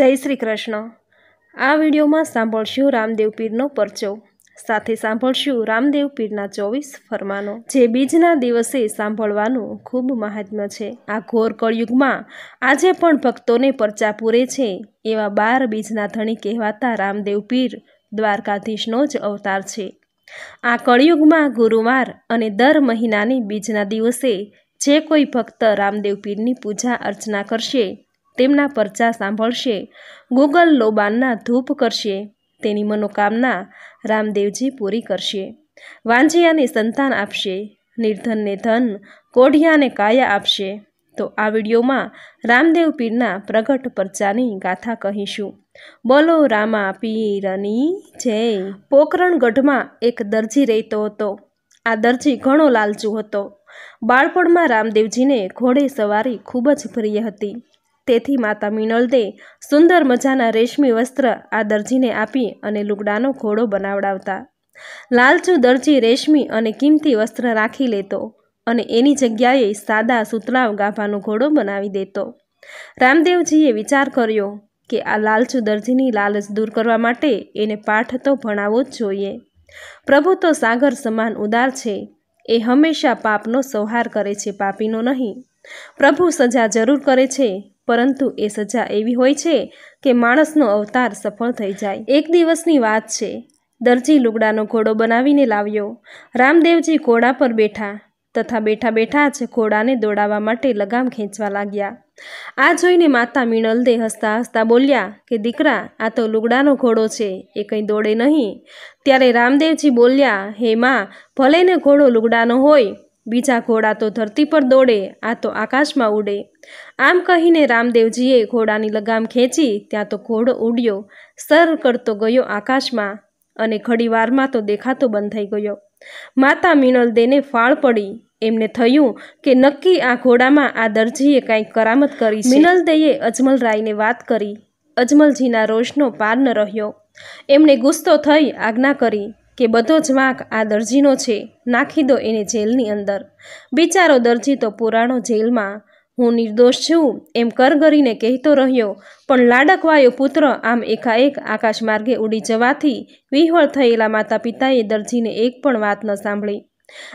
જય શ્રી કૃષ્ણ. આ વિડીયોમાં સાંભળશું રામદેવ પીરનો પરચો. સાથે સાંભળશું રામદેવ પીરના ચોવીસ ફરમાનો. જે બીજના દિવસે સાંભળવાનું ખૂબ મહાત્મ્ય છે. આ ઘોર કળયુગમાં આજે પણ ભક્તોને પરચા પૂરે છે એવા બાર બીજના ધણી કહેવાતા રામદેવ પીર દ્વારકાધીશનો જ અવતાર છે. આ કળયુગમાં ગુરુવાર અને દર મહિનાની બીજના દિવસે જે કોઈ ભક્ત રામદેવ પીરની પૂજા અર્ચના કરશે તેમના પરચા સાંભળશે. ગૂગલ લોબાનના ધૂપ કરશે. તેની મનોકામના રામદેવજી પૂરી કરશે. વાંજિયાને સંતાન આપશે. નિર્ધનને ધન, કોઢિયાને કાયા આપશે. તો આ વિડીયોમાં રામદેવ પીરના પ્રગટ પરચાની ગાથા કહીશું. બોલો રામા પીરની જય. પોકરણ ગઢમાં એક દરજી રહેતો હતો. આ દરજી ઘણો લાલચુ હતો. બાળપણમાં રામદેવજીને ઘોડે સવારી ખૂબ જ પ્રિય હતી. તેથી માતા મિનલદે સુંદર મજાના રેશમી વસ્ત્ર આ દરજીને આપી અને લુગડાનો ઘોડો બનાવડાવતા. લાલચુ દરજી રેશમી અને કિંમતી વસ્ત્ર રાખી લેતો અને એની જગ્યાએ સાદા સુતરાવ ગાભાનો ઘોડો બનાવી દેતો. રામદેવજીએ વિચાર કર્યો કે આ લાલચુ દરજીની લાલચ દૂર કરવા માટે એને પાઠ તો ભણાવવો જ જોઈએ. પ્રભુ તો સાગર સમાન ઉદાર છે, એ હંમેશા પાપનો સંહાર કરે છે, પાપીનો નહીં. પ્રભુ સજા જરૂર કરે છે પરંતુ એ સજા એવી હોય છે કે માણસનો અવતાર સફળ થઈ જાય. એક દિવસની વાત છે. દરજી લુગડાનો ઘોડો બનાવીને લાવ્યો. રામદેવજી ઘોડા પર બેઠા તથા બેઠા બેઠા જ ઘોડાને દોડાવવા માટે લગામ ખેંચવા લાગ્યા. આ જોઈને માતા મિનલદે હસતા હસતા બોલ્યા કે, દીકરા, આ તો લુગડાનો ઘોડો છે. એ કંઈ દોડે નહીં. ત્યારે રામદેવજી બોલ્યા, હે માં, ભલે ને ઘોડો લુગડાનો હોય, બીજા ઘોડા તો ધરતી પર દોડે, આ તો આકાશમાં ઉડે. આમ કહીને રામદેવજીએ ઘોડાની લગામ ખેંચી, ત્યાં તો ઘોડો ઉડ્યો, સર કરતો ગયો આકાશમાં અને ઘડીવારમાં તો દેખાતો બંધ થઈ ગયો. માતા મિનલદેને ફાળ પડી. એમને થયું કે નક્કી આ ઘોડામાં આ દરજીએ કાંઈક કરામત કરી છે. મિનલદેએ અજમલરાયને વાત કરી. અજમલજીના રોષનો પાર ન રહ્યો. એમણે ગુસ્સો થઈ આજ્ઞા કરી કે બધો જ વાંક આ દરજીનો છે. નાખી દો એને જેલની અંદર. બિચારો દરજી તો પુરાણો જેલમાં હું નિર્દોષ છું. એમ કરગરીને કહેતો રહ્યો. પણ લાડકવાયો પુત્ર આમ એકાએક આકાશ માર્ગે ઉડી જવાથી વિહવળ થયેલા માતા પિતાએ દરજીને એક પણ વાત ન સાંભળી.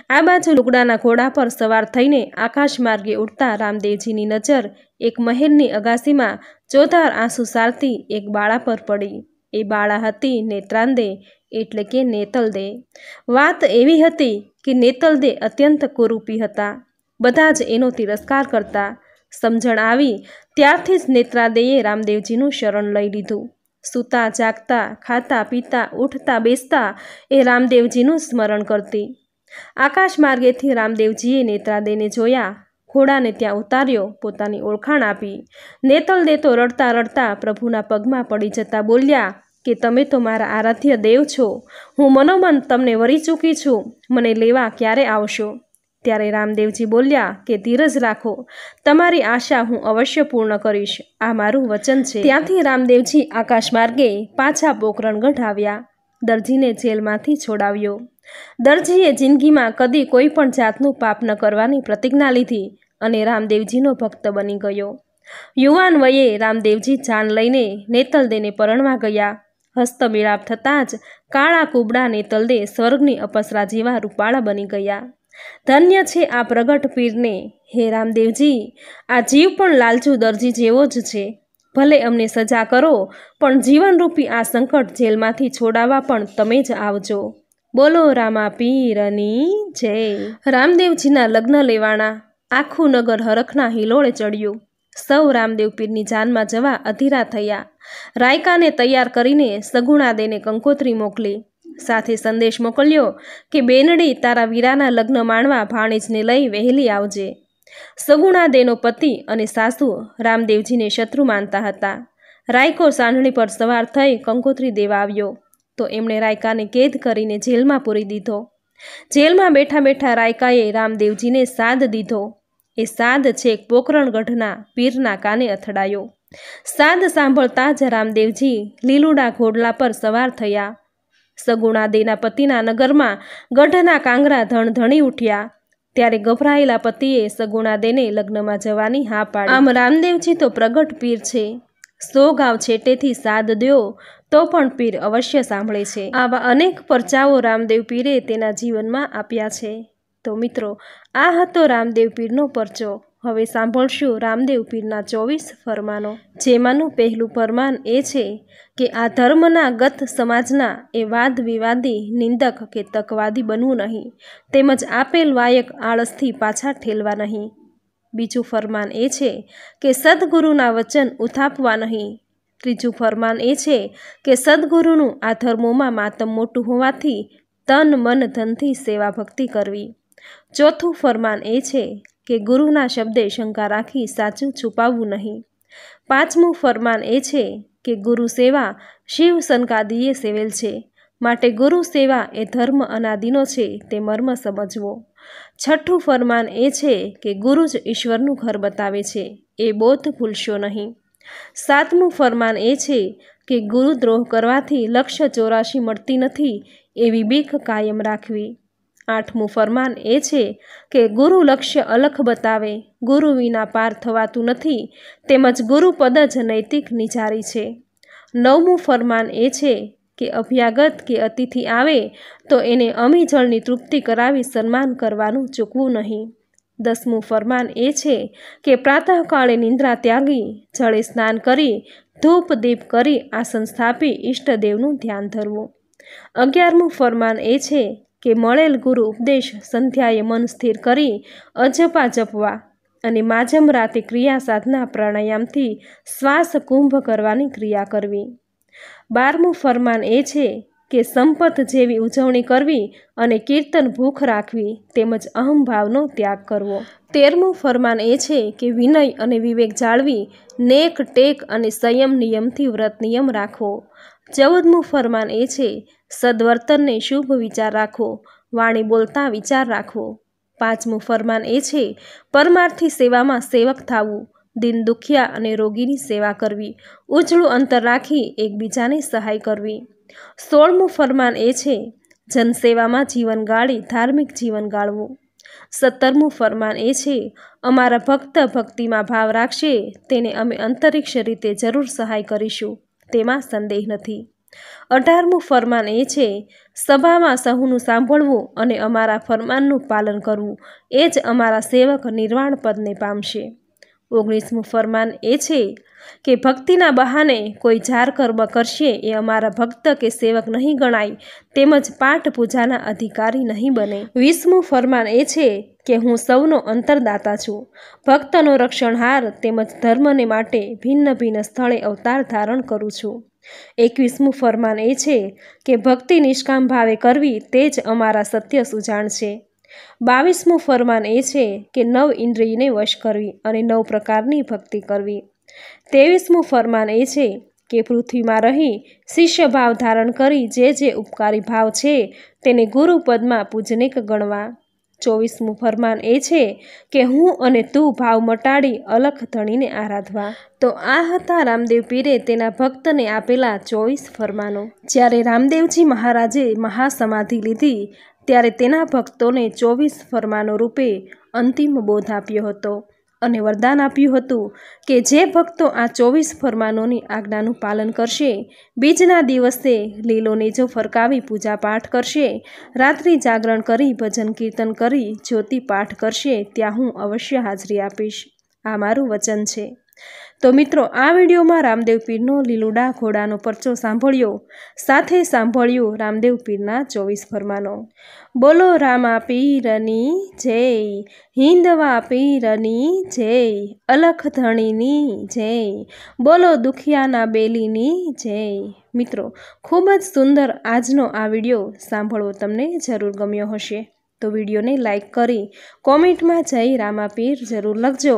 આ બાજુ લુગડાના ઘોડા પર સવાર થઈને આકાશ માર્ગે ઉડતા રામદેવજીની નજર એક મહેલની અગાસીમાં ચોધાર આંસુ સારતી એક બાળા પર પડી. એ બાળા હતી નેત્રાંદે એટલે કે નેતલદે. વાત એવી હતી કે નેતલદે અત્યંત કુરૂપી હતા. બધા જ એનો તિરસ્કાર કરતા સમજણ આવી, ત્યારથી જ નેત્રાદેયે રામદેવજીનું શરણ લઈ લીધું. સૂતા, જાગતા, ખાતા, પીતા, ઉઠતા, બેસતા એ રામદેવજીનું સ્મરણ કરતી. આકાશ માર્ગેથી રામદેવજીએ નેત્રાદેને જોયા, ઘોડાને ત્યાં ઉતાર્યો, પોતાની ઓળખાણ આપી. નેતલદે તો રડતા રડતા પ્રભુના પગમાં પડી જતા બોલ્યા, કે તમે તો મારા આરાધ્ય દેવ છો. હું મનોમન તમને વરી ચૂકી છું. મને લેવા ક્યારે આવશો? ત્યારે રામદેવજી બોલ્યા કે, ધીરજ રાખો. તમારી આશા હું અવશ્ય પૂર્ણ કરીશ. આ મારું વચન છે. ત્યાંથી રામદેવજી આકાશ માર્ગે પાછા પોકરણગઢ આવ્યા દરજીને જેલમાંથી છોડાવ્યો. દરજીએ જિંદગીમાં કદી કોઈ પણ જાતનું પાપ ન કરવાની પ્રતિજ્ઞા લીધી અને રામદેવજીનો ભક્ત બની ગયો. યુવાન વયે રામદેવજી જાન લઈને નેતલદેને પરણવા ગયા. હસ્તમિલાપ થતાં જ કાળા કુબડા નેતલદે સ્વર્ગની અપસરા જેવા રૂપાળા બની ગયા. ધન્ય છે આ પ્રગટ પીરને. હે રામદેવજી, આ જીવ પણ લાલચુ દરજી જેવો જ છે. ભલે અમને સજા કરો, પણ જીવનરૂપી આ સંકટ જેલમાંથી છોડાવવા પણ તમે જ આવજો. બોલો રામા પીરની જય. રામદેવજીના લગ્ન લેવાના આખું નગર હરખના હિલોળે ચડ્યું. સૌ રામદેવ પીરની જાનમાં જવા અધીરા થયા. રાયકાને તૈયાર કરીને સગુણાદેને કંકોત્રી મોકલી. સાથે સંદેશ મોકલ્યો કે, બેનડી, તારા વીરાના લગ્ન માણવા ભાણેજને લઈ વહેલી આવજે. સગુણાદેનો પતિ અને સાસુ રામદેવજીને શત્રુ માનતા હતા. રાયકો સાંઢણી પર સવાર થઈ કંકોત્રી દેવા આવ્યો. તો એમણે રાયકાને કેદ કરીને જેલમાં પૂરી દીધો. જેલમાં બેઠા બેઠા રાયકાએ રામદેવજીને સાદ દીધો. એ સાદ છેક પોકરણગઢના પીરના કાને અથડાયો. સાદ સાંભળતા જ રામદેવજી લીલુડા ઘોડલા પર સવાર થયા. સગુણાદેના પતિના નગરમાં ગઢના કાંગરા ધણધણી ઉઠ્યા. ત્યારે ગભરાયેલા પતિએ સગુણાદેને લગ્નમાં જવાની હા પાડી. આમ રામદેવજી તો પ્રગટ પીર છે. સો ગાંવ છેટેથી સાદ દ્યો, તો પણ પીર અવશ્ય સાંભળે છે. આવા અનેક પરચાઓ રામદેવ પીરે તેના જીવનમાં આપ્યા છે. તો મિત્રો, આ હતો રામદેવ પીરનો પરચો. હવે સાંભળશું રામદેવ પીરના ચોવીસ ફરમાનો. જેમાંનું પહેલું ફરમાન એ છે કે, આ ધર્મના ગત સમાજના એ વાદ વિવાદી નિંદક કે તકવાદી બનવું નહીં. તેમજ આપેલ વાયક આળસથી પાછા ઠેલવા નહીં. બીજું ફરમાન એ છે કે, સદગુરુના વચન ઉથાપવા નહીં. ત્રીજું ફરમાન એ છે કે, સદગુરુનું આ ધર્મોમાં માતમ મોટું હોવાથી તન, મન, ધનથી સેવા ભક્તિ કરવી. ચોથું ફરમાન એ છે કે ગુરુના શબ્દે શંકા રાખી સાચું છુપાવવું નહીં. પાંચમું ફરમાન એ છે કે ગુરુ સેવા શિવ સનકાદીએ સેવેલ છે. માટે ગુરુ સેવા એ ધર્મ અનાદિનો છે, તે મર્મ સમજવો. છઠ્ઠું ફરમાન એ છે કે ગુરુ જ ઈશ્વરનું ઘર બતાવે છે, એ બોધ ભૂલશો નહીં. સાતમું ફરમાન એ છે કે ગુરુદ્રોહ કરવાથી લક્ષ્ય ચોરાશી મળતી નથી, એવી બીક કાયમ રાખવી. આઠમું ફરમાન એ છે કે ગુરુ લક્ષ્ય અલખ બતાવે, ગુરુ વિના પાર થવાતું નથી, તેમજ ગુરુપદ જ નૈતિક નિજારી છે. નવમું ફરમાન એ છે કે અભ્યાગત કે અતિથિ આવે, તો એને અમી જળની તૃપ્તિ કરાવી સન્માન કરવાનું ચૂકવું નહીં. દસમું ફરમાન એ છે કે પ્રાતઃકાળે નિંદ્રા ત્યાગી, જળે સ્નાન કરી, ધૂપ દીપ કરી આસન સ્થાપી ઈષ્ટદેવનું ધ્યાન ધરવું. અગિયારમું ફરમાન એ છે કે મળેલ ગુરુ ઉપદેશ સંધ્યાએ મન સ્થિર કરી અજપા જપવા અને માજમ રાતે ક્રિયા સાધના પ્રાણાયામથી શ્વાસ કુંભ કરવાની ક્રિયા કરવી. બારમું ફરમાન એ છે કે સંપત જેવી ઉજવણી કરવી અને કીર્તન ભૂખ રાખવી તેમજ અહમભાવનો ત્યાગ કરવો. તેરમું ફરમાન એ છે કે વિનય અને વિવેક જાળવી, નેક, ટેક અને સંયમ નિયમથી વ્રત નિયમ રાખવો. ચૌદમું ફરમાન એ છે સદવર્તનને શુભ વિચાર રાખવો, વાણી બોલતા વિચાર રાખવો. પાંચમું ફરમાન એ છે, પરમાર્થી સેવામાં સેવક થવું, દિન દુખિયા અને રોગીની સેવા કરવી, ઉજળું અંતર રાખી એકબીજાને સહાય કરવી. સોળમું ફરમાન એ છે, જનસેવામાં જીવન ગાળી ધાર્મિક જીવન ગાળવું. સત્તરમું ફરમાન એ છે, અમારા ભક્ત ભક્તિમાં ભાવ રાખશે, તેને અમે અંતરિક્ષ રીતે જરૂર સહાય કરીશું, તેમાં સંદેહ નથી. અઢારમું ફરમાન એ છે, સભામાં સહુનું સાંભળવું અને અમારા ફરમાનનું પાલન કરવું, એ જ અમારા સેવક નિર્વાણ પદને પામશે. ઓગણીસમું ફરમાન એ છે કે, ભક્તિના બહાને કોઈ જાર કર્મ કરશે એ અમારા ભક્ત કે સેવક નહીં ગણાય, તેમજ પાઠ પૂજાના અધિકારી નહીં બને. વીસમું ફરમાન એ છે કે, હું સૌનો અંતરદાતા છું. ભક્તનો રક્ષણહાર તેમજ ધર્મને માટે ભિન્ન ભિન્ન સ્થળે અવતાર ધારણ કરું છું. એકવીસમું ફરમાન એ છે કે, ભક્તિ નિષ્કામ ભાવે કરવી તે જ અમારા સત્ય સુજાણ છે. બાવીસમું ફરમાન એ છે કે, નવ ઇન્દ્રિયને વશ કરવી અને નવ પ્રકારની ભક્તિ કરવી. ત્રેવીસમું ફરમાન એ છે કે, પૃથ્વીમાં રહી શિષ્ય ભાવ ધારણ કરી જે જે ઉપકારી ભાવ છે તેને ગુરુપદમાં પૂજનિક ગણવા. ચોવીસમું ફરમાન એ છે કે હું અને તું ભાવ મટાડી અલખ ધણીને આરાધવા. તો આ હતા રામદેવ પીરે તેના ભક્તને આપેલા ચોવીસ ફરમાનો. જ્યારે રામદેવજી મહારાજે મહાસમાધિ લીધી, ત્યારે તેના ભક્તોને ચોવીસ ફરમાનો રૂપે અંતિમ બોધ આપ્યો હતો. અને વરદાન આપ્યું હતું કે જે ભક્તો આ ચોવીસ ફરમાનોની આજ્ઞાનું પાલન કરશે, બીજના દિવસે લીલોને જો ફરકાવી પૂજા પાઠ કરશે, રાત્રિ જાગરણ કરી ભજન કીર્તન કરી જ્યોતિ પાઠ કરશે, ત્યાં હું અવશ્ય હાજરી આપીશ. આ મારું વચન છે. તો મિત્રો, આ વિડીયોમાં રામદેવ પીરનો લીલુડા ઘોડાનો પરચો સાંભળ્યો. સાથે સાંભળ્યું રામદેવ પીરના ચોવીસ ફરમાનો. બોલો રામા પીરની જય હિંદવા પીરની જય, અલખ ધણીની જય, બોલો દુખિયાના બેલીની જય. મિત્રો, ખૂબ જ સુંદર આજનો આ વીડિયો સાંભળવો તમને જરૂર ગમ્યો હશે. તો વિડીયોને લાઈક કરી કોમેન્ટમાં જઈ રામા પીર જરૂર લખજો.